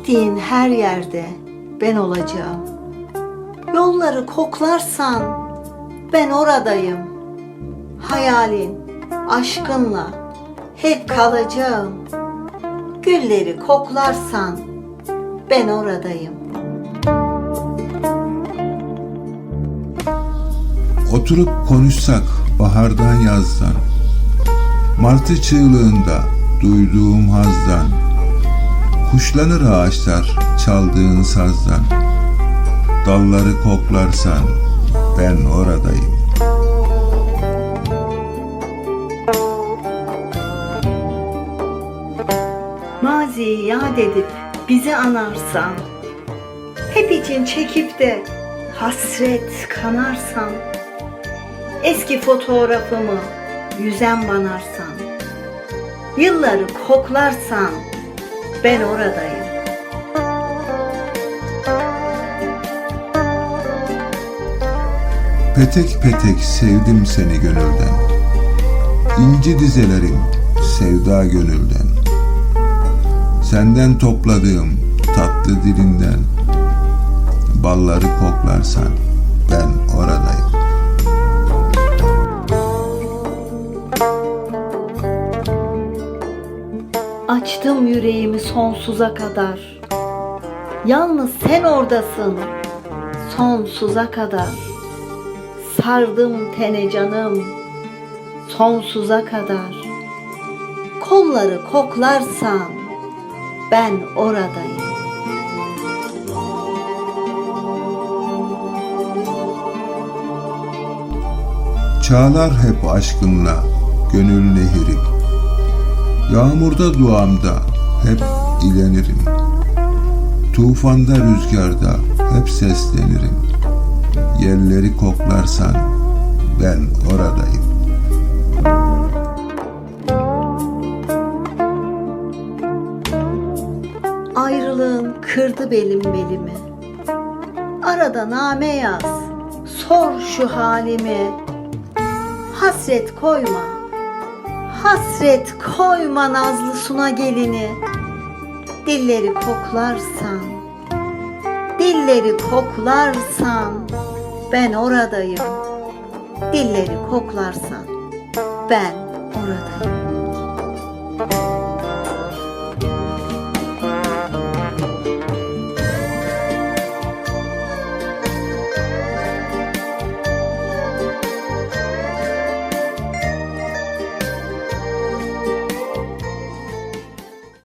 Gittiğin her yerde ben olacağım. Yolları koklarsan ben oradayım. Hayalin, aşkınla hep kalacağım. Gülleri koklarsan ben oradayım. Oturup konuşsak bahardan yazdan Martı çığlığında duyduğum hazdan Kuşlanır ağaçlar çaldığın sazdan Dalları koklarsan ben oradayım. Maziyi yad edip bizi anarsan Hep için çekip de hasret kanarsan Eski fotoğrafımı yüzen banarsan Yılları koklarsan ben oradayım. Petek petek sevdim seni gönülden. İnci dizelerim sevda gönülden. Senden topladığım tatlı dilinden Balları koklarsan ben oradayım Açtım yüreğimi sonsuza kadar. Yalnız sen oradasın sonsuza kadar. Sardım tene canım sonsuza kadar. Kolları koklarsan ben oradayım. Çağlar hep aşkınla gönül nehri Yağmurda duamda hep dilenirim. Tufanda rüzgarda hep seslenirim. Yerleri koklarsan ben oradayım. Ayrılığın kırdı belim belimi. Arada name yaz Sor şu halimi. Hasret koyma Hasret koyma nazlı suna gelini. Dilleri koklarsan Dilleri koklarsan Ben oradayım. Dilleri koklarsan Ben oradayım